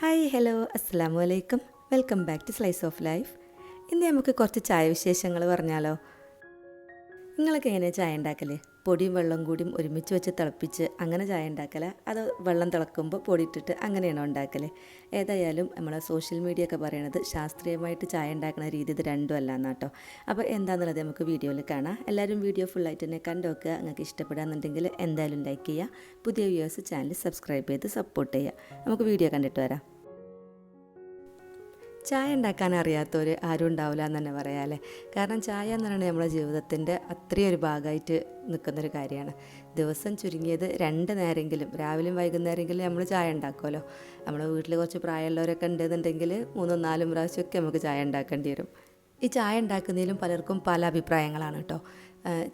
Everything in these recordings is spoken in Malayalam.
ഹായ് ഹലോ അസ്സാം വലൈക്കും welcome back to slice of life ഇന്ന് നമുക്ക് കുറച്ച് ചായ വിശേഷങ്ങൾ പറഞ്ഞാലോ? നിങ്ങളൊക്കെ എങ്ങനെയാണ് ചായ ഉണ്ടാക്കൽ? പൊടിയും വെള്ളം കൂടിയും ഒരുമിച്ച് വെച്ച് തിളപ്പിച്ച് അങ്ങനെ ചായ ഉണ്ടാക്കല. അത് വെള്ളം തിളക്കുമ്പോൾ പൊടി ഇട്ടിട്ട് അങ്ങനെയാണോ ഉണ്ടാക്കൽ? ഏതായാലും നമ്മളെ സോഷ്യൽ മീഡിയ ഒക്കെ പറയണത് ശാസ്ത്രീയമായിട്ട് ചായ ഉണ്ടാക്കുന്ന രീതി ഇത് രണ്ടും അല്ല എന്നാട്ടോ അപ്പോൾ എന്താണെന്നുള്ളത് നമുക്ക് വീഡിയോയിൽ കാണാം. എല്ലാവരും വീഡിയോ ഫുള്ളായിട്ട് തന്നെ കണ്ടു നോക്കുക. നിങ്ങൾക്ക് ഇഷ്ടപ്പെടാന്നുണ്ടെങ്കിൽ എന്തായാലും ലൈക്ക് ചെയ്യുക. പുതിയ വ്യൂവേഴ്സ് ചാനൽ സബ്സ്ക്രൈബ് ചെയ്ത് സപ്പോർട്ട് ചെയ്യുക. നമുക്ക് വീഡിയോ കണ്ടിട്ട് വരാം. ചായ ഉണ്ടാക്കാൻ അറിയാത്തവർ ആരും ഉണ്ടാവില്ല എന്ന് തന്നെ പറയാമല്ലേ കാരണം ചായ എന്ന് പറയുന്നത് നമ്മുടെ ജീവിതത്തിന്റെ അത്രയും ഒരു ഭാഗമായിട്ട് നിൽക്കുന്നൊരു കാര്യമാണ്. ദിവസം ചുരുങ്ങിയത് രണ്ട് നേരമെങ്കിലും രാവിലെയും വൈകുന്നേരമെങ്കിലും നമ്മൾ ചായ ഉണ്ടാക്കുമല്ലോ. നമ്മുടെ വീട്ടിൽ കുറച്ച് പ്രായമുള്ളവരൊക്കെ ഉണ്ടെന്നുണ്ടെങ്കിൽ മൂന്നും നാലും പ്രാവശ്യമൊക്കെ നമുക്ക് ചായ ഉണ്ടാക്കേണ്ടി വരും. ഈ ചായ ഉണ്ടാക്കുന്നതിലും പലർക്കും പല അഭിപ്രായങ്ങളാണ് കേട്ടോ.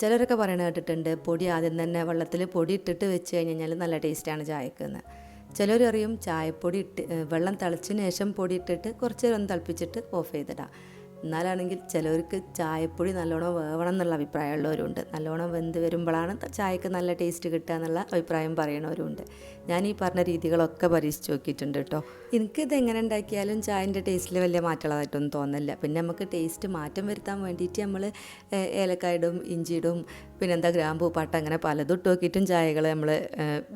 ചിലരൊക്കെ പറയണ കേട്ടിട്ടുണ്ട് പൊടി ആദ്യം തന്നെ വെള്ളത്തിൽ പൊടി ഇട്ടിട്ട് വെച്ച് കഴിഞ്ഞ് കഴിഞ്ഞാൽ നല്ല ടേസ്റ്റാണ് ചായക്ക് എന്ന്. ചിലർ അറിയും ചായപ്പൊടി ഇട്ട് വെള്ളം തിളച്ചതിന് ശേഷം പൊടി ഇട്ടിട്ട് കുറച്ച് നേരം തിളപ്പിച്ചിട്ട് ഓഫ് ചെയ്തിടാം. എന്നാലാണെങ്കിൽ ചിലവർക്ക് ചായപ്പൊടി നല്ലോണം വേവണം എന്നുള്ള അഭിപ്രായമുള്ളവരുണ്ട്. നല്ലോണം വെന്ത് വരുമ്പോഴാണ് ചായക്ക് നല്ല ടേസ്റ്റ് കിട്ടുക എന്നുള്ള അഭിപ്രായം പറയണവരുണ്ട്. ഞാൻ ഈ പറഞ്ഞ രീതികളൊക്കെ പരീക്ഷിച്ച് നോക്കിയിട്ടുണ്ട് കേട്ടോ. എനിക്കിത് എങ്ങനെ ഉണ്ടാക്കിയാലും ചായന്റെ ടേസ്റ്റിൽ വലിയ മാറ്റമുള്ളതായിട്ടൊന്നും തോന്നില്ല പിന്നെ നമുക്ക് ടേസ്റ്റ് മാറ്റം വരുത്താൻ വേണ്ടിയിട്ട് നമ്മൾ ഏലക്കായിടും ഇഞ്ചിയിടും പിന്നെന്താ ഗ്രാമ്പൂ പട്ട അങ്ങനെ പലതും ഇട്ട് നോക്കിയിട്ടും ചായകൾ നമ്മൾ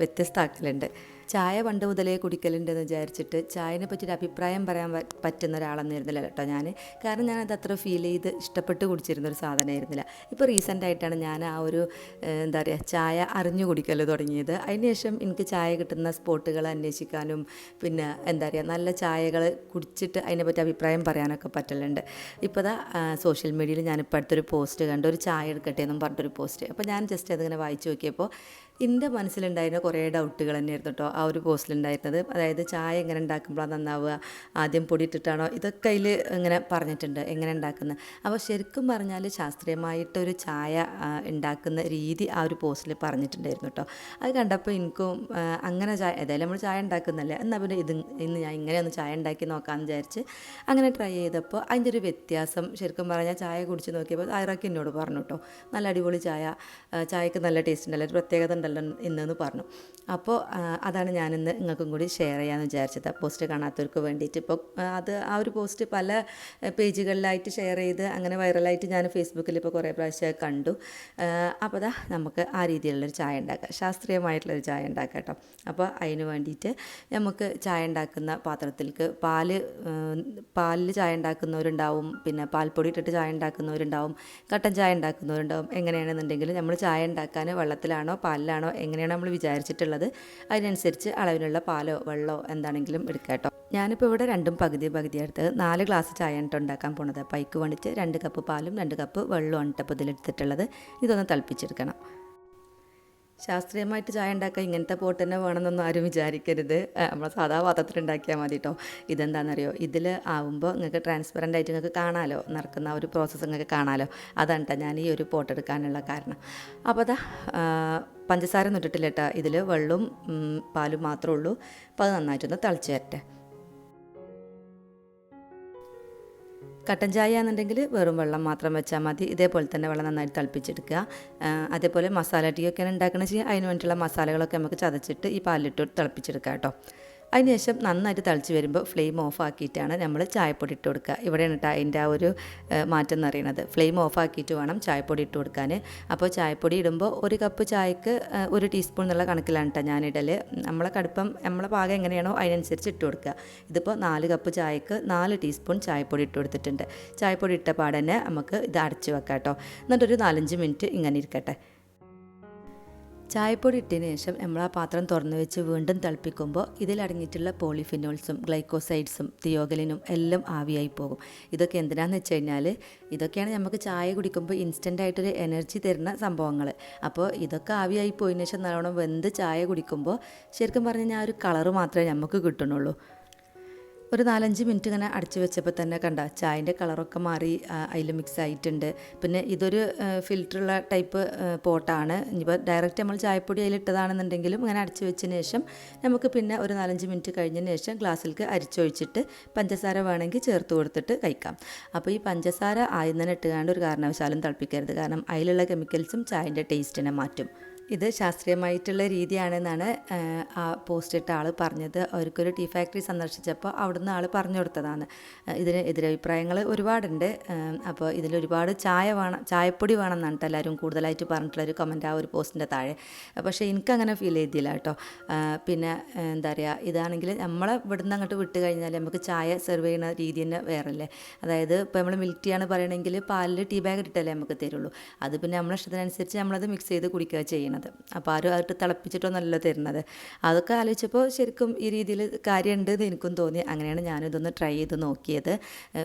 വ്യത്യസ്തമാക്കലുണ്ട്. ചായ പണ്ട് മുതലേ കുടിക്കലുണ്ടെന്ന് വിചാരിച്ചിട്ട് ചായനെ പറ്റിയൊരു അഭിപ്രായം പറയാൻ പറ്റുന്ന ഒരാളെന്നായിരുന്നില്ല കേട്ടോ ഞാൻ കാരണം ഞാനത് അത്ര ഫീൽ ചെയ്ത് ഇഷ്ടപ്പെട്ട് കുടിച്ചിരുന്ന ഒരു സാധനമായിരുന്നില്ല. ഇപ്പോൾ റീസെന്റ് ആയിട്ടാണ് ഞാൻ ആ ഒരു എന്താ പറയുക ചായ അറിഞ്ഞു കുടിക്കൽ തുടങ്ങിയത്. അതിനുശേഷം എനിക്ക് ചായ കിട്ടുന്ന സ്പോട്ടുകൾ അന്വേഷിക്കാനും പിന്നെ എന്താ പറയുക നല്ല ചായകൾ കുടിച്ചിട്ട് അതിനെപ്പറ്റി അഭിപ്രായം പറയാനൊക്കെ പറ്റലുണ്ട്. ഇപ്പോൾ ദാ സോഷ്യൽ മീഡിയയിൽ ഞാനിപ്പോൾ അടുത്തൊരു പോസ്റ്റ് കണ്ടു ഒരു ചായ എടുക്കട്ടെ എന്നും പറഞ്ഞിട്ടൊരു പോസ്റ്റ് അപ്പോൾ ഞാൻ ജസ്റ്റ് അതിങ്ങനെ വായിച്ചു നോക്കിയപ്പോൾ എന്റെ മനസ്സിലുണ്ടായിരുന്ന കുറേ ഡൗട്ടുകൾ തന്നെയായിരുന്നു കേട്ടോ ആ ഒരു പോസ്റ്റിലുണ്ടായിരുന്നത് അതായത് ചായ എങ്ങനെ ഉണ്ടാക്കുമ്പോഴാണ് നന്നാവുക ആദ്യം പൊടി ഇട്ടിട്ടാണോ? ഇതൊക്കെ അതിൽ ഇങ്ങനെ പറഞ്ഞിട്ടുണ്ട് എങ്ങനെ ഉണ്ടാക്കുന്നത് അപ്പോൾ ശരിക്കും പറഞ്ഞാൽ ശാസ്ത്രീയമായിട്ടൊരു ചായ ഉണ്ടാക്കുന്ന രീതി ആ ഒരു പോസ്റ്റിൽ പറഞ്ഞിട്ടുണ്ടായിരുന്നു കേട്ടോ അത് കണ്ടപ്പോൾ എനിക്കും അങ്ങനെ ചായ ഏതായാലും നമ്മൾ ചായ ഉണ്ടാക്കുന്നല്ലേ? എന്നാൽ പിന്നെ ഇത് ഇന്ന് ഞാൻ ഇങ്ങനെ ഒന്ന് ചായ ഉണ്ടാക്കി നോക്കാമെന്ന് വിചാരിച്ച് അങ്ങനെ ട്രൈ ചെയ്തപ്പോൾ അതിന്റെ ഒരു വ്യത്യാസം ശരിക്കും പറഞ്ഞാൽ ചായ കുടിച്ച് നോക്കിയപ്പോൾ ആയിരൊക്കെ എന്നോട് പറഞ്ഞു കേട്ടോ നല്ല അടിപൊളി ചായ ചായക്ക് നല്ല ടേസ്റ്റ് ഉണ്ടല്ലോ. ഒരു പ്രത്യേകത ഉണ്ടല്ലോ ഇന്നെന്ന് പറഞ്ഞു. അപ്പോൾ അതാണ് ഞാനിന്ന് നിങ്ങൾക്കും കൂടി ഷെയർ ചെയ്യാമെന്ന് വിചാരിച്ചത്. പോസ്റ്റ് കാണാത്തവർക്ക് വേണ്ടിയിട്ട്. ഇപ്പോൾ അത് ആ ഒരു പോസ്റ്റ് പല പേജുകളിലായിട്ട് ഷെയർ ചെയ്ത് അങ്ങനെ വൈറലായിട്ട് ഞാൻ ഫേസ്ബുക്കിൽ ഇപ്പോൾ കുറേ പ്രാവശ്യം കണ്ടു. അപ്പോൾ അതാ നമുക്ക് ആ രീതിയിലുള്ളൊരു ചായ ഉണ്ടാക്കാം. ശാസ്ത്രീയമായിട്ടുള്ളൊരു ചായ ഉണ്ടാക്കാം കേട്ടോ. അപ്പോൾ അതിന് വേണ്ടിയിട്ട് നമുക്ക് ചായ ഉണ്ടാക്കുന്ന പാത്രത്തിലേക്ക് പാൽ പാലിൽ ചായ ഉണ്ടാക്കുന്നവരുണ്ടാവും. പിന്നെ പാൽപ്പൊടി ഇട്ടിട്ട് ചായ ഉണ്ടാക്കുന്നവരുണ്ടാവും. കട്ടൻ ചായ ഉണ്ടാക്കുന്നവരുണ്ടാവും. എങ്ങനെയാണെന്നുണ്ടെങ്കിൽ നമ്മൾ ചായ ഉണ്ടാക്കാൻ വെള്ളത്തിലാണോ പാലിലാണോ എങ്ങനെയാണ് നമ്മൾ വിചാരിച്ചിട്ടുള്ളത് അതിനനുസരിച്ച് അളവിനുള്ള പാലോ വെള്ളമോ എന്താണെങ്കിലും എടുക്കാം കേട്ടോ. ഞാനിപ്പോൾ ഇവിടെ രണ്ടും പകുതി പകുതി എടുത്ത് നാല് ഗ്ലാസ് ചായ ആണ് ഉണ്ടാക്കാൻ പോണത്. പൈക്ക് വേണ്ടിയിട്ട് രണ്ട് കപ്പ് പാലും രണ്ട് കപ്പ് വെള്ളവും ആണ് ഇതിലെടുത്തിട്ടുള്ളത്. ഇതൊന്ന് തിളപ്പിച്ചെടുക്കണം. ശാസ്ത്രീയമായിട്ട് ചായ ഉണ്ടാക്കാൻ ഇങ്ങനത്തെ പോട്ട് തന്നെ വേണമെന്നൊന്നും ആരും വിചാരിക്കരുത്. നമ്മൾ സാധാ പാത്രത്തിൽ ഉണ്ടാക്കിയാൽ മതി കേട്ടോ ഇതെന്താണെന്നറിയോ ഇതിൽ ആവുമ്പോൾ നിങ്ങൾക്ക് ട്രാൻസ്പെറന്റ് ആയിട്ട് നിങ്ങൾക്ക് കാണാമല്ലോ നടക്കുന്ന ഒരു പ്രോസസ്സ് നിങ്ങൾക്ക് കാണാമല്ലോ അതാണ് ഞാൻ ഈ ഒരു പോട്ട് എടുക്കാനുള്ള കാരണം. അപ്പോൾ അതാ പഞ്ചസാര ഒന്നും ഇട്ടിട്ടില്ല കേട്ടോ ഇതിൽ വെള്ളവും പാലും മാത്രമേ ഉള്ളൂ. അപ്പോൾ അത് നന്നായിട്ടൊന്ന് തിളച്ച് വരട്ടെ. കട്ടൻ ചായ എന്നുണ്ടെങ്കിൽ വെറും വെള്ളം മാത്രം വെച്ചാൽ മതി. ഇതേപോലെ തന്നെ വെള്ളം നന്നായിട്ട് തിളപ്പിച്ചെടുക്കുക. അതേപോലെ മസാല ടീ ഒക്കെ ഉണ്ടാക്കണമെന്ന് വെച്ചാൽ അതിന് വേണ്ടിയിട്ടുള്ള മസാലകളൊക്കെ നമുക്ക് ചതച്ചിട്ട് ഈ പാലിലിട്ട് തിളപ്പിച്ചെടുക്കുക കേട്ടോ. അതിനുശേഷം നന്നായിട്ട് തിളച്ച് വരുമ്പോൾ ഫ്ലെയിം ഓഫ് ആക്കിയിട്ടാണ് നമ്മൾ ചായപ്പൊടി ഇട്ട് കൊടുക്കുക. ഇവിടെയാണ് കേട്ടോ അതിന്റെ ആ ഒരു മാറ്റം എന്ന് പറയുന്നത്. ഫ്ലെയിം ഓഫ് ആക്കിയിട്ട് വേണം ചായപ്പൊടി ഇട്ട് കൊടുക്കാൻ. അപ്പോൾ ചായപ്പൊടി ഇടുമ്പോൾ ഒരു കപ്പ് ചായക്ക് ഒരു ടീസ്പൂൺ എന്നുള്ള കണക്കിലാണ് കേട്ടോ ഞാനിടൽ നമ്മളെ കടുപ്പം നമ്മളെ പാകം എങ്ങനെയാണോ അതിനനുസരിച്ച് ഇട്ട് കൊടുക്കുക. ഇതിപ്പോൾ നാല് കപ്പ് ചായക്ക് നാല് ടീസ്പൂൺ ചായപ്പൊടി ഇട്ട് കൊടുത്തിട്ടുണ്ട്. ചായപ്പൊടി ഇട്ട പാടന്നെ നമുക്ക് ഇത് അടച്ച് വെക്കാം കേട്ടോ എന്നിട്ടൊരു നാലഞ്ച് മിനിറ്റ് ഇങ്ങനെ ഇരിക്കട്ടെ. ചായപ്പൊടി ഇട്ടതിന് ശേഷം നമ്മൾ ആ പാത്രം തുറന്നു വെച്ച് വീണ്ടും തിളപ്പിക്കുമ്പോൾ ഇതിലടങ്ങിയിട്ടുള്ള പോളിഫിനോൾസും ഗ്ലൈക്കോസൈഡ്സും തിയോഗലിനും എല്ലാം ആവിയായി പോകും. ഇതൊക്കെ എന്തിനാന്ന് വെച്ച് കഴിഞ്ഞാൽ ഇതൊക്കെയാണ് നമുക്ക് ചായ കുടിക്കുമ്പോൾ ഇൻസ്റ്റന്റ് ആയിട്ടൊരു എനർജി തരുന്ന സംഭവങ്ങൾ അപ്പോൾ ഇതൊക്കെ ആവിയായി പോയതിന് ശേഷം നല്ലോണം വെന്ത് ചായ കുടിക്കുമ്പോൾ ശരിക്കും പറഞ്ഞു കഴിഞ്ഞാൽ ആ ഒരു കളറ് മാത്രമേ നമുക്ക് കിട്ടുന്നുള്ളൂ. ഒരു നാലഞ്ച് മിനിറ്റ് ഇങ്ങനെ അടച്ചു വെച്ചപ്പോൾ തന്നെ കണ്ട ചായന്റെ കളറൊക്കെ മാറി അതിൽ മിക്സ് ആയിട്ടുണ്ട്. പിന്നെ ഇതൊരു ഫിൽറ്ററുള്ള ടൈപ്പ് പോട്ടാണ്. ഇനിയിപ്പോൾ ഡയറക്റ്റ് നമ്മൾ ചായപ്പൊടി അതിലിട്ടതാണെന്നുണ്ടെങ്കിലും ഇങ്ങനെ അടച്ചു വെച്ചതിന് ശേഷം നമുക്ക് പിന്നെ ഒരു നാലഞ്ച് മിനിറ്റ് കഴിഞ്ഞതിന് ശേഷം ഗ്ലാസ്സിലേക്ക് അരിച്ചൊഴിച്ചിട്ട് പഞ്ചസാര വേണമെങ്കിൽ ചേർത്ത് കൊടുത്തിട്ട് കഴിക്കാം. അപ്പോൾ ഈ പഞ്ചസാര ആദ്യം ഇട്ടുകാണ്ട് ഒരു കാരണവശാലും തിളപ്പിക്കരുത്. കാരണം അതിലുള്ള കെമിക്കൽസും ചായന്റെ ടേസ്റ്റിനെ മാറ്റും. ഇത് ശാസ്ത്രീയമായിട്ടുള്ള രീതിയാണെന്നാണ് ആ, പോസ്റ്റ് ഇട്ട ആൾ പറഞ്ഞത്. അവർക്കൊരു ടീ ഫാക്ടറി സന്ദർശിച്ചപ്പോൾ അവിടുന്ന് ആൾ പറഞ്ഞു കൊടുത്തതാണ്. ഇതിന് എതിരഭിപ്രായങ്ങൾ ഒരുപാടുണ്ട്. അപ്പോൾ ഇതിൽ ഒരുപാട് ചായ വേണം ചായപ്പൊടി വേണം എന്നാണ് ട്ടോ എല്ലാവരും കൂടുതലായിട്ട് പറഞ്ഞിട്ടുള്ളൊരു കമന്റ് ആ ഒരു പോസ്റ്റിന്റെ താഴെ. പക്ഷേ എനിക്കങ്ങനെ ഫീൽ ചെയ്തില്ല കേട്ടോ പിന്നെ എന്താ പറയുക ഇതാണെങ്കിൽ നമ്മളെ ഇവിടുന്ന് അങ്ങോട്ട് വിട്ട് കഴിഞ്ഞാൽ നമുക്ക് ചായ സെർവ് ചെയ്യുന്ന രീതി തന്നെ വേറല്ലേ. അതായത് ഇപ്പോൾ നമ്മൾ മിൽക്ക് ടീ ആണ് പറയണമെങ്കിൽ പാലിൽ ടീ ബാഗ് ഇട്ടല്ലേ നമുക്ക് തരുള്ളൂ. അത് പിന്നെ നമ്മളെ ഇഷ്ടത്തിനനുസരിച്ച് നമ്മളത് മിക്സ് ചെയ്ത് കുടിക്കുക ചെയ്യണത് അപ്പോൾ ആരും അതിട്ട് തിളപ്പിച്ചിട്ടൊന്നല്ല തരുന്നത്. അതൊക്കെ ആലോചിച്ചപ്പോൾ ശരിക്കും ഈ രീതിയിൽ കാര്യമുണ്ട് എന്ന് എനിക്കും തോന്നി. അങ്ങനെയാണ് ഞാനിതൊന്ന് ട്രൈ ചെയ്ത് നോക്കിയത്.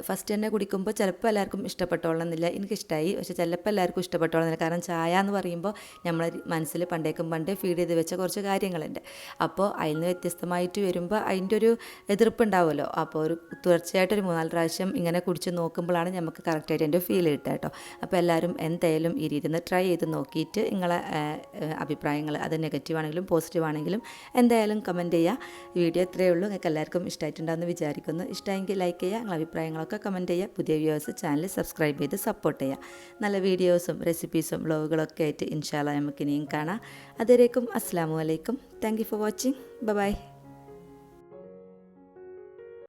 ഫസ്റ്റ് തന്നെ കുടിക്കുമ്പോൾ ചിലപ്പോൾ എല്ലാവർക്കും ഇഷ്ടപ്പെട്ടോളണമെന്നില്ല എനിക്കിഷ്ടമായി പക്ഷേ ചിലപ്പോൾ എല്ലാവർക്കും ഇഷ്ടപ്പെട്ടോളന്നില്ല. കാരണം ചായ എന്ന് പറയുമ്പോൾ നമ്മളെ മനസ്സിൽ പണ്ടേക്കും പണ്ടേ ഫീഡ് ചെയ്ത് വെച്ച കുറച്ച് കാര്യങ്ങളുണ്ട്. അപ്പോൾ അതിൽ നിന്ന് വ്യത്യസ്തമായിട്ട് വരുമ്പോൾ അതിന്റെ ഒരു എതിർപ്പുണ്ടാവുമല്ലോ. അപ്പോൾ ഒരു തുടർച്ചയായിട്ട് ഒരു മൂന്നാൽ പ്രാവശ്യം ഇങ്ങനെ കുടിച്ച് നോക്കുമ്പോഴാണ് നമുക്ക് കറക്റ്റായിട്ട് എന്റെ ഫീൽ കിട്ടുക കേട്ടോ. അപ്പോൾ എല്ലാവരും എന്തായാലും ഈ രീതിയിൽ നിന്ന് ട്രൈ ചെയ്ത് നോക്കിയിട്ട് നിങ്ങളെ അഭിപ്രായങ്ങൾ അത് നെഗറ്റീവ് ആണെങ്കിലും പോസിറ്റീവ് ആണെങ്കിലും എന്തായാലും കമന്റ് ചെയ്യുക വീഡിയോ ഇത്രയേ ഉള്ളൂ. നിങ്ങൾക്ക് എല്ലാവർക്കും ഇഷ്ടമായിട്ടുണ്ടാകുമെന്ന് വിചാരിക്കുന്നു. ഇഷ്ടമെങ്കിൽ ലൈക്ക് ചെയ്യുക നിങ്ങളുടെ അഭിപ്രായങ്ങളൊക്കെ കമന്റ് ചെയ്യുക പുതിയ വ്യൂവേഴ്സ് ചാനൽ സബ്സ്ക്രൈബ് ചെയ്ത് സപ്പോർട്ട് ചെയ്യുക നല്ല വീഡിയോസും റെസിപ്പീസും വ്ലോഗുകളൊക്കെ ആയിട്ട് ഇൻഷാല്ല നമുക്ക് ഇനിയും കാണാം. അതുവരേക്കും അസ്സാം വലൈക്കും thank you for watching bye